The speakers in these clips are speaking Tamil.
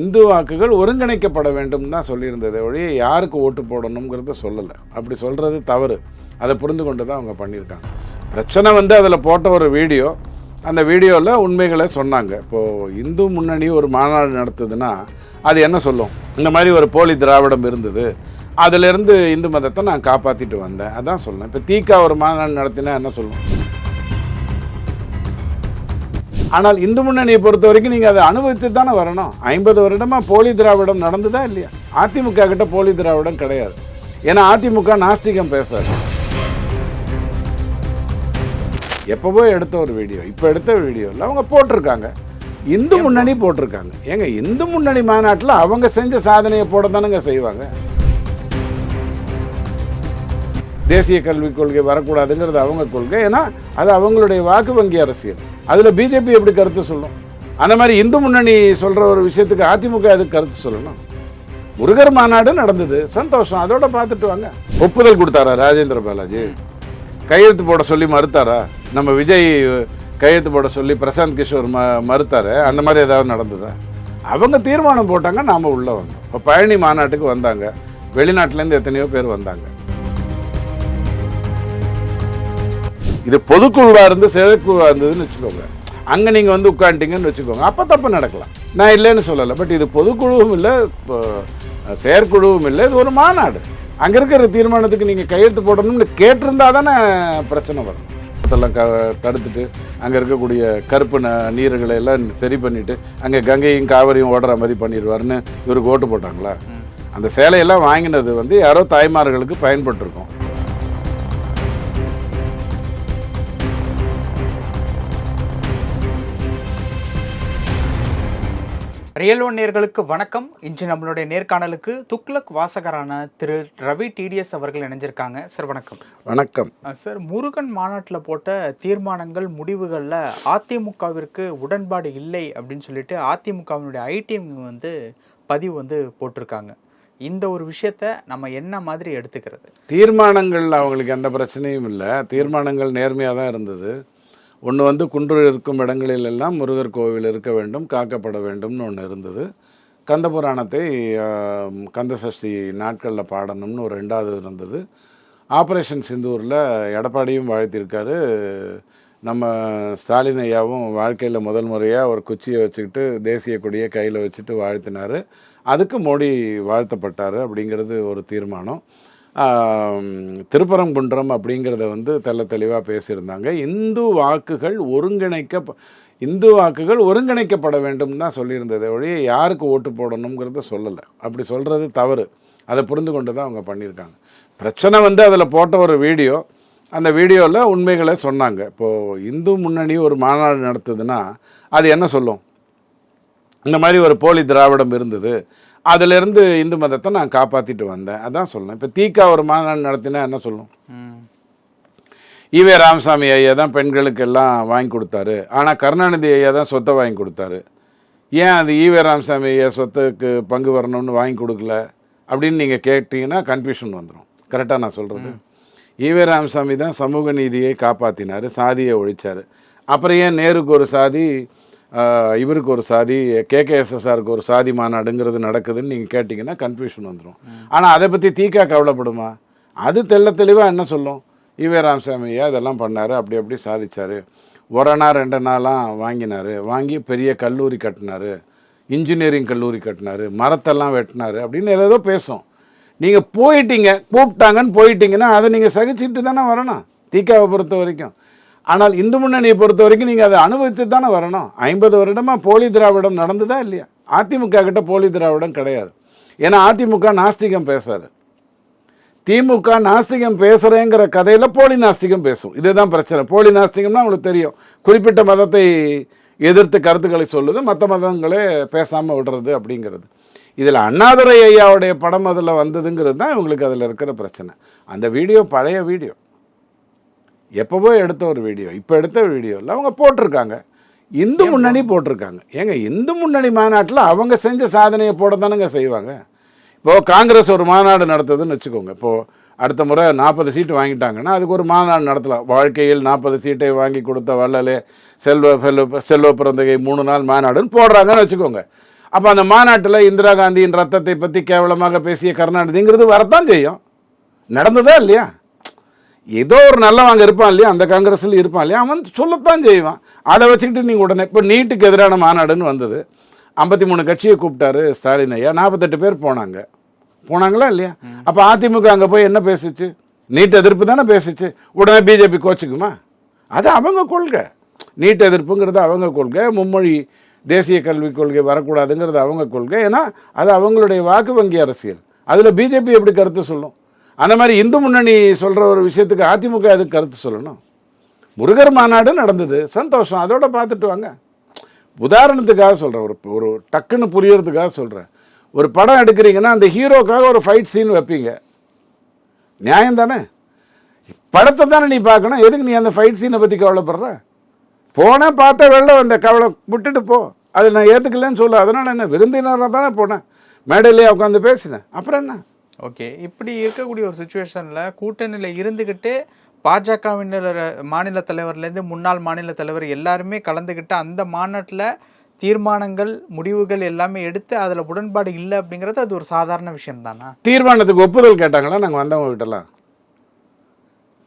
இந்து வாக்குகள் ஒருங்கிணைக்கப்பட வேண்டும் தான் சொல்லியிருந்தது ஒழிய யாருக்கு ஓட்டு போடணுங்கிறத சொல்லலை. அப்படி சொல்கிறது தவறு. அதை புரிந்து கொண்டு தான் அவங்க பண்ணியிருக்காங்க. பிரச்சனை வந்து அதில் போட்ட ஒரு வீடியோ. அந்த வீடியோவில் உண்மைகளை சொன்னாங்க. இப்போது இந்து முன்னணி ஒரு மாநாடு நடத்துதுன்னா அது என்ன சொல்லும்? இந்த மாதிரி ஒரு போலி திராவிடம் இருந்தது. அதிலிருந்து இந்து மதத்தை நான் காப்பாற்றிட்டு வந்தேன். அதான் சொல்லணும் இப்போ தீக்கா ஒரு மாநாடு நடத்தினா என்ன சொல்லும்? ஆனால் இந்து முன்னணியை பொறுத்த வரைக்கும் நீங்கள் அதை அனுபவித்து தானே வரணும். ஐம்பது வருடமாக போலி திராவிடம் நடந்துதா இல்லையா? அதிமுக கிட்ட போலி திராவிடம் கிடையாது. ஏன்னா அதிமுக நாஸ்திகம் பேசாது எப்போவோ எடுத்த ஒரு வீடியோ இப்போ எடுத்த வீடியோவில் அவங்க போட்டிருக்காங்க. இந்து முன்னணி போட்டிருக்காங்க. ஏங்க இந்து முன்னணி மாநாட்டில் அவங்க செஞ்ச சாதனையை போட தானுங்க செய்வாங்க? தேசிய கல்விக் கொள்கை வரக்கூடாதுங்கிறது அவங்க கொள்கை. ஏன்னா அது அவங்களுடைய வாக்கு வங்கி அரசியல். அதில் பிஜேபி எப்படி கருத்து சொல்லும் அந்த மாதிரி இந்து முன்னணி சொல்கிற ஒரு விஷயத்துக்கு அதிமுக எதுக்கு கருத்து சொல்லணும்? முருகர் மாநாடு நடந்தது. சந்தோஷம். அதோட பார்த்துட்டு வாங்க. ஒப்புதல் கொடுத்தாரா ராஜேந்திர பாலாஜி? கையெழுத்து போட சொல்லி மறுத்தாரா? நம்ம விஜய் கையெழுத்து போட சொல்லி பிரசாந்த் கிஷோர் ம மறுத்தாரு. அந்த மாதிரி ஏதாவது நடந்ததா? அவங்க தீர்மானம் போட்டாங்க நாம் உள்ளே வந்தோம். இப்போ பழனி மாநாட்டுக்கு வந்தாங்க. வெளிநாட்டிலேருந்து எத்தனையோ பேர் வந்தாங்க. இது பொதுக்குழுவாக இருந்து செயற்குழுவாக இருந்ததுன்னு வச்சுக்கோங்க. அங்கே நீங்கள் வந்து உட்காந்துட்டீங்கன்னு வச்சுக்கோங்க. அப்போ தப்பு நடக்கலாம். நான் இல்லைன்னு சொல்லலை. பட் இது பொதுக்குழுவும் இல்லை செயற்குழுவும் இல்லை. இது ஒரு மாநாடு. அங்கே இருக்கிற தீர்மானத்துக்கு நீங்கள் கையெழுத்து போடணும்னு கேட்டிருந்தா தானே பிரச்சனை வரும். அதெல்லாம் க தடுத்துட்டு அங்கே இருக்கக்கூடிய கருப்பு ந நீர்களை எல்லாம் சரி பண்ணிவிட்டு அங்கே கங்கையும் காவிரியும் ஓடுற மாதிரி பண்ணிடுவாருன்னு இவருக்கு ஓட்டு போட்டாங்களா? அந்த சேலையெல்லாம் வாங்கினது வந்து யாரோ தாய்மார்களுக்கு பயன்பட்டிருக்கும். ரியல் நேர்களுக்கு வணக்கம். இன்று நம்மளுடைய நேர்காணலுக்கு துக்ளக் வாசகரான திரு ரவி டிடிஎஸ் அவர்கள் இணைஞ்சிருக்காங்க. சார் வணக்கம். வணக்கம். சார் முருகன் மாநாட்டில் போட்ட தீர்மானங்கள் முடிவுகளில் அதிமுகவிற்கு உடன்பாடு இல்லை அப்படின்னு சொல்லிட்டு அதிமுகவினுடைய ஐடிஎம் வந்து பதிவு வந்து போட்டிருக்காங்க. இந்த ஒரு விஷயத்த நம்ம என்ன மாதிரி எடுத்துக்கிறது? தீர்மானங்கள் அவங்களுக்கு எந்த பிரச்சனையும் இல்லை. தீர்மானங்கள் நேர்மையாக தான் இருந்தது. ஒன்று வந்து குன்று இருக்கும் இடங்களில் எல்லாம் முருகர் கோவில் இருக்க வேண்டும் காக்கப்பட வேண்டும்னு ஒன்று இருந்தது. கந்த புராணத்தை கந்தசஷ்டி நாட்களில் பாடணும்னு ஒரு ரெண்டாவது இருந்தது. ஆப்ரேஷன் சிந்தூரில் எடப்பாடியும் வாழ்த்தியிருக்காரு நம்ம ஸ்டாலின் ஐயாவும் வாழ்க்கையில் முதல் முறையாக ஒரு குச்சியை வச்சுக்கிட்டு தேசிய கொடியை கையில் வச்சுட்டு வாழ்த்தினார். அதுக்கு மோடி வாழ்த்தப்பட்டார் அப்படிங்கிறது ஒரு தீர்மானம். திருப்பரங்குன்றம் அப்படிங்கிறத வந்து தெல்ல தெளிவாக பேசியிருந்தாங்க. இந்து வாக்குகள் ஒருங்கிணைக்க இந்து வாக்குகள் ஒருங்கிணைக்கப்பட வேண்டும் தான் சொல்லியிருந்தது ஒழிய யாருக்கு ஓட்டு போடணுங்கிறத சொல்லலை. அப்படி சொல்கிறது தவறு. அதை புரிந்து கொண்டு தான் அவங்க பண்ணியிருக்காங்க. பிரச்சனை வந்து அதில் போட்ட ஒரு வீடியோ. அந்த வீடியோவில் உண்மைகளை சொன்னாங்க. இப்போது இந்து முன்னணி ஒரு மாநாடு நடத்துதுன்னா அது என்ன சொல்லும்? இந்த மாதிரி ஒரு போலி திராவிடம் இருந்தது. அதிலிருந்து இந்து மதத்தை நான் காப்பாற்றிட்டு வந்தேன். அதான் சொல்லணும் இப்போ தீக்கா ஒரு மாநாடு நடத்தினா என்ன சொல்லும்? ஈவே ராமசாமி ஐயா தான் பெண்களுக்கு எல்லாம் வாங்கி கொடுத்தாரு. ஆனால் கருணாநிதி ஐயா தான் சொத்தை வாங்கி கொடுத்தாரு. ஏன் அது ஈவே ராமசாமி ஐயா சொத்துக்கு பங்கு வரணும்னு வாங்கி கொடுக்கல? அப்படின்னு நீங்கள் கேட்டீங்கன்னா கன்ஃபியூஷன் வந்துடும் கரெக்டாக நான் சொல்கிறது ஈவே ராமசாமி தான் சமூக நீதியை காப்பாற்றினார் சாதியை ஒழிச்சார். அப்புறம் ஏன் நேருக்கு ஒரு சாதி இவருக்கு ஒரு சாதி கேகேஎஸ்எஸ்ஆருக்கு ஒரு சாதி மாநாடுங்கிறது நடக்குதுன்னு நீங்கள் கேட்டிங்கன்னா கன்ஃபியூஷன் வந்துடும் ஆனால் அதை பற்றி தீக்கா கவலைப்படுமா? அது தெள்ள தெளிவாக என்ன சொல்லும்? ஈவே ராமசாமியா இதெல்லாம் பண்ணார்? அப்படி அப்படி சாதிச்சார். ஒரு நாள் ரெண்டு நாளாம் வாங்கினார். வாங்கி பெரிய கல்லூரி கட்டினார். இன்ஜினியரிங் கல்லூரி கட்டினார். மரத்தெல்லாம் வெட்டினார். அப்படின்னு ஏதோ பேசும். நீங்கள் போயிட்டீங்க கூப்பிட்டாங்கன்னு போயிட்டீங்கன்னா அதை நீங்கள் சகிச்சுட்டு தானே வரணும். தீக்காவை பொறுத்த வரைக்கும். ஆனால் இந்து முன்னணியை பொறுத்த வரைக்கும் நீங்கள் அதை அனுபவித்து தானே வரணும். ஐம்பது வருடமாக போலி திராவிடம் நடந்ததா இல்லையா? அதிமுக கிட்ட போலி திராவிடம் கிடையாது. ஏன்னா அதிமுக நாஸ்திகம் பேசாது. திமுக நாஸ்திகம் பேசுகிறேங்கிற கதையில் போலி நாஸ்திகம் பேசும். இதுதான் பிரச்சனை. போலி நாஸ்திகம்னா உங்களுக்கு தெரியும். குறிப்பிட்ட மதத்தை எதிர்த்து கருத்துக்களை சொல்லுது மற்ற மதங்களே பேசாமல் விடுறது அப்படிங்கிறது. இதில் அண்ணாதுரை ஐயாவுடைய படம் அதில் வந்ததுங்கிறது தான் இவங்களுக்கு அதில் இருக்கிற பிரச்சனை. அந்த வீடியோ பழைய வீடியோ. எப்போவோ எடுத்த ஒரு வீடியோ இப்போ எடுத்த வீடியோவில் அவங்க போட்டிருக்காங்க. இந்து முன்னணி போட்டிருக்காங்க. ஏங்க இந்து முன்னணி மாநாட்டில் அவங்க செஞ்ச சாதனையை போட தானுங்க செய்வாங்க? இப்போது காங்கிரஸ் ஒரு மாநாடு நடத்துதுன்னு வச்சுக்கோங்க. இப்போது அடுத்த முறை நாற்பது சீட்டு வாங்கிட்டாங்கன்னா அதுக்கு ஒரு மாநாடு நடத்தலாம். வாழ்க்கையில் நாற்பது சீட்டை வாங்கி கொடுத்த வள்ளலே செல்வ செல்வ செல்வ பிறந்தகை மூணு நாள் மாநாடுன்னு போடுறாங்கன்னு வச்சுக்கோங்க. அப்போ அந்த மாநாட்டில் இந்திரா காந்தியின் ரத்தத்தை பற்றி கேவலமாக பேசிய கருணாநிதிங்கிறது வரத்தான் செய்யும். நடந்ததா இல்லையா? ஏதோ ஒரு நல்லவங்க இருப்பான் இல்லையா? அந்த காங்கிரஸில் இருப்பான் இல்லையா? அவன் சொல்லத்தான் செய்வான். அதை வச்சுக்கிட்டு நீங்கள் உடனே இப்போ நீட்டுக்கு எதிரான மாநாடுன்னு வந்தது. ஐம்பத்தி மூணு கட்சியை கூப்பிட்டாரு ஸ்டாலின் ஐயா. நாற்பத்தெட்டு பேர் போனாங்க. போனாங்களா இல்லையா? அப்போ அதிமுக அங்கே போய் என்ன பேசுச்சு? நீட் எதிர்ப்பு தானே பேசுச்சு. உடனே பிஜேபி கோச்சுக்குமா? அது அவங்க கொள்கை. நீட் எதிர்ப்புங்கிறது அவங்க கொள்கை. மும்மொழி தேசிய கல்விக் கொள்கை வரக்கூடாதுங்கிறது அவங்க கொள்கை. ஏன்னா அது அவங்களுடைய வாக்கு வங்கி அரசியல். அதில் பிஜேபி எப்படி கருத்து சொல்லும்? அந்த மாதிரி இந்து முன்னணி சொல்கிற ஒரு விஷயத்துக்கு அதிமுக எதுக்கு கருத்து சொல்லணும்? முருகர் மாநாடு நடந்தது சந்தோஷம். அதோட பார்த்துட்டு வாங்க. உதாரணத்துக்காக சொல்கிறேன் ஒரு ஒரு டக்குன்னு புரியறதுக்காக சொல்கிறேன் ஒரு படம் எடுக்கிறீங்கன்னா அந்த ஹீரோக்காக ஒரு ஃபைட் சீன் வைப்பீங்க. நியாயம் தானே? படத்தை தானே நீ பார்க்கணும். எதுக்கு நீ அந்த ஃபைட் சீனை பற்றி கவலைப்படுற? போனேன் பார்த்தா வெளில வந்த கவலை விட்டுட்டு போ. அது நான் ஏற்றுக்கலன்னு சொல்ல. அதனால் என்ன விருந்தினராக தானே போனேன். மேடையிலேயே உட்காந்து பேசினேன். அப்புறம் என்ன? ஓகே. இப்படி இருக்கக்கூடிய ஒரு சுச்சுவேஷனில் கூட்டணியில் இருந்துக்கிட்டு பாஜகவினர் மாநில தலைவர்லேருந்து முன்னாள் மாநில தலைவர் எல்லாருமே கலந்துக்கிட்டு அந்த மாநாட்டில் தீர்மானங்கள் முடிவுகள் எல்லாமே எடுத்து அதில் உடன்பாடு இல்லை அப்படிங்கிறது அது ஒரு சாதாரண விஷயம் தானா தீர்மானத்துக்கு ஒப்புதல் கேட்டாங்களா நாங்கள் வந்தவங்க கிட்டலாம்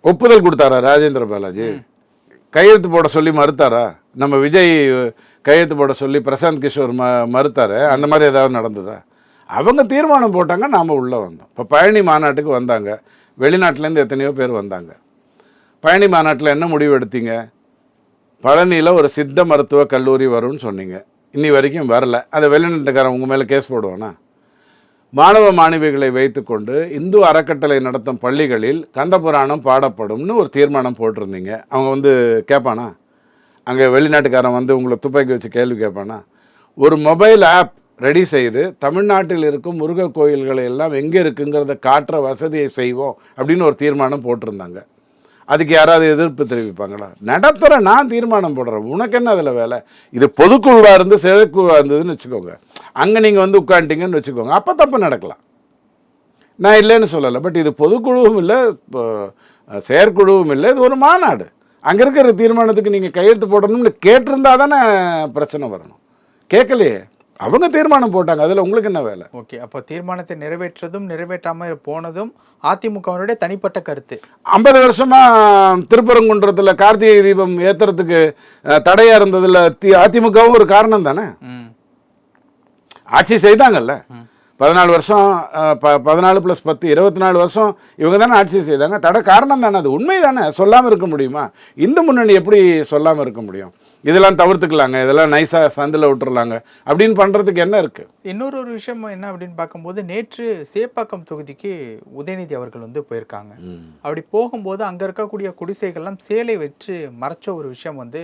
ஒப்புதல் கொடுத்தாரா ராஜேந்திர பாலாஜி? கையெழுத்து போட சொல்லி மறுத்தாரா? நம்ம விஜய் கையெழுத்து போட சொல்லி பிரசாந்த் கிஷோர் ம மறுத்தாரு. அந்த மாதிரி ஏதாவது நடந்ததா? அவங்க தீர்மானம் போட்டாங்க நாம் உள்ளே வந்தோம். இப்போ பழனி மாநாட்டுக்கு வந்தாங்க. வெளிநாட்டிலேருந்து எத்தனையோ பேர் வந்தாங்க. பழனி மாநாட்டில் என்ன முடிவு எடுத்தீங்க? பழனியில் ஒரு சித்த மருத்துவ கல்லூரி வரும்னு சொன்னீங்க. இன்னி வரைக்கும் வரல. அதை வெளிநாட்டுக்காரன் உங்கள் மேலே கேஸ் போடுவானா? மாணவ மாணவிகளை வைத்துக்கொண்டு இந்து அறக்கட்டளை நடத்தும் பள்ளிகளில் கண்டபுராணம் பாடப்படும்னு ஒரு தீர்மானம் போட்டிருந்தீங்க. அவங்க வந்து கேட்பானா? அங்கே வெளிநாட்டுக்காரன் வந்து உங்களை துப்பாக்கி வச்சு கேள்வி கேட்பானா? ஒரு மொபைல் ஆப் ரெடி செய்து தமிழ்நாட்டில் இருக்கும் முருக கோயில்களை எல்லாம் எங்கே இருக்குங்கிறத காட்டுற வசதியை செய்வோம் அப்படின்னு ஒரு தீர்மானம் போட்டிருந்தாங்க. அதுக்கு யாராவது எதிர்ப்பு தெரிவிப்பாங்களா? நடத்துகிற நான் தீர்மானம் போடுறேன். உனக்கு என்ன அதில் வேலை? இது பொதுக்குழுவாக இருந்து செயற்குழுவாக இருந்ததுன்னு வச்சுக்கோங்க. அங்கே நீங்கள் வந்து உட்காந்துட்டீங்கன்னு வச்சுக்கோங்க. அப்போ தப்பு நடக்கலாம். நான் இல்லைன்னு சொல்லலை. பட் இது பொதுக்குழுவும் இல்லை இப்போ செயற்குழுவும் இல்லை. இது ஒரு மாநாடு. அங்கே இருக்கிற தீர்மானத்துக்கு நீங்கள் கையெழுத்து போடணும்னு கேட்டிருந்தா தானே பிரச்சனை வரணும். கேட்கலையே. அவங்க தீர்மானம் போட்டாங்க. அதில் உங்களுக்கு என்ன வேலை? ஓகே அப்போ தீர்மானத்தை நிறைவேற்றதும் நிறைவேற்றாமல் போனதும் அதிமுகவினுடைய தனிப்பட்ட கருத்து. ஐம்பது வருஷமா திருப்பரங்குன்றத்தில் கார்த்திகை தீபம் ஏத்துறதுக்கு தடையா இருந்ததுல அதிமுகவும் ஒரு காரணம் தானே? ஆட்சி செய்தாங்கல்ல? பதினாலு வருஷம் பதினாலு ப்ளஸ் பத்து இருபத்தி நாலு வருஷம் இவங்க தானே ஆட்சி செய்தாங்க. தடை காரணம் தானே அது? உண்மை தானே? சொல்லாமல் இருக்க முடியுமா? இந்து முன்னணி எப்படி சொல்லாமல் இருக்க முடியும்? இதெல்லாம் தவிர்த்துக்கலாங்க இதெல்லாம் நைஸாக சந்தில் விட்டுறலாங்க. அப்படின்னு பண்ணுறதுக்கு என்ன இருக்குது இன்னொரு ஒரு விஷயம் என்ன அப்படின்னு பார்க்கும்போது நேற்று சேப்பாக்கம் தொகுதிக்கு உதயநிதி அவர்கள் வந்து போயிருக்காங்க. அப்படி போகும்போது அங்க இருக்கக்கூடிய குடிசைகள்லாம் சேலை வச்சு மறைச்ச ஒரு விஷயம் வந்து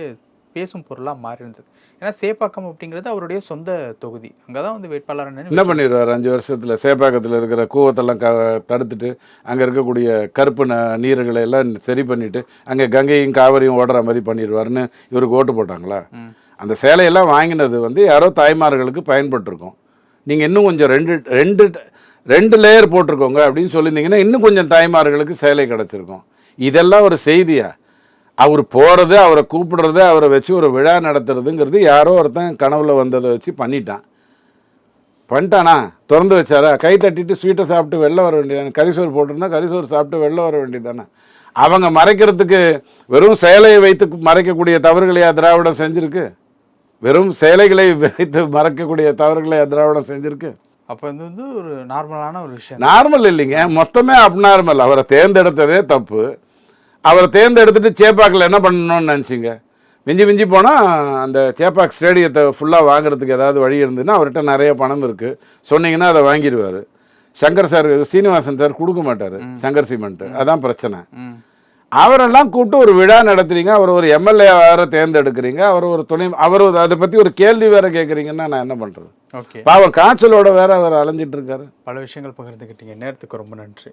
பேசும் பொருளா மாறி இருந்தது ஏன்னா சேப்பாக்கம் அப்படிங்கிறது அவருடைய சொந்த தொகுதி. அங்கதான் வந்து வேட்பாளர் என்ன பண்ணிடுவார்? அஞ்சு வருஷத்தில் சேப்பாக்கத்தில் இருக்கிற கூவத்தெல்லாம் க தடுத்துட்டு அங்கே இருக்கக்கூடிய கருப்பு ந நீர்களை எல்லாம் சரி பண்ணிட்டு அங்கே கங்கையும் காவிரியும் ஓடுற மாதிரி பண்ணிடுவாருன்னு இவருக்கு ஓட்டு போட்டாங்களா. அந்த சேலையெல்லாம் வாங்கினது வந்து யாரோ தாய்மார்களுக்கு பயன்பட்டிருக்கும். நீங்கள் இன்னும் கொஞ்சம் ரெண்டு ரெண்டு ரெண்டு லேயர் போட்டிருக்கோங்க அப்படின்னு சொல்லியிருந்தீங்கன்னா இன்னும் கொஞ்சம் தாய்மார்களுக்கு சேலை கிடச்சிருக்கும். இதெல்லாம் ஒரு செய்தியா? அவர் போகிறது அவரை கூப்பிடுறது அவரை வச்சு ஒரு விழா நடத்துறதுங்கிறது யாரோ ஒருத்தன் கனவுல வந்ததை வச்சு பண்ணிட்டான். பண்ணிட்டானா? திறந்து வச்சாரா? கை தட்டிட்டு ஸ்வீட்டை சாப்பிட்டு வெளில வர வேண்டியதானே கரிசோறு போட்டிருந்தா கரிசோறு சாப்பிட்டு வெளில வர வேண்டியதானே அவங்க மறைக்கிறதுக்கு வெறும் சேலையை வைத்து மறைக்கக்கூடிய தவறுகளையா திராவிடம் செஞ்சிருக்கு? வெறும் சேலைகளை வைத்து மறைக்கக்கூடிய தவறுகளையா திராவிடம் செஞ்சிருக்கு? அப்ப இது வந்து ஒரு நார்மலான ஒரு விஷயம். நார்மல் இல்லைங்க. மொத்தமே அப்நார்மல் அவரை தேர்ந்தெடுத்ததே தப்பு. அவரை தேர்ந்தெடுத்துட்டு சேப்பாக்கில் என்ன பண்ணணும்னு நினச்சிங்க? மிஞ்சி மிஞ்சி போனால் அந்த சேப்பாக் ஸ்டேடியத்தை ஃபுல்லாக வாங்குறதுக்கு ஏதாவது வழி இருந்ததுன்னா அவர்கிட்ட நிறைய பணம் இருக்குது சொன்னீங்கன்னா அதை வாங்கிடுவார். சங்கர் சார் சீனிவாசன் சார் கொடுக்க மாட்டார். சங்கர் சிமெண்ட். அதான் பிரச்சனை. அவரெல்லாம் கூப்பிட்டு ஒரு விழா நடத்துறீங்க. அவர் ஒரு எம்எல்ஏ வேற தேர்ந்தெடுக்கிறீங்க. அவர் ஒரு துணை அவர் அதை பற்றி ஒரு கேள்வி வேற கேட்குறீங்கன்னா நான் என்ன பண்ணுறது பாவம் காய்ச்சலோட வேற அவர் அலைஞ்சிட்டு இருக்காரு. பல விஷயங்கள் பகிர்ந்துக்கிட்டீங்க நேரத்துக்கு ரொம்ப நன்றி.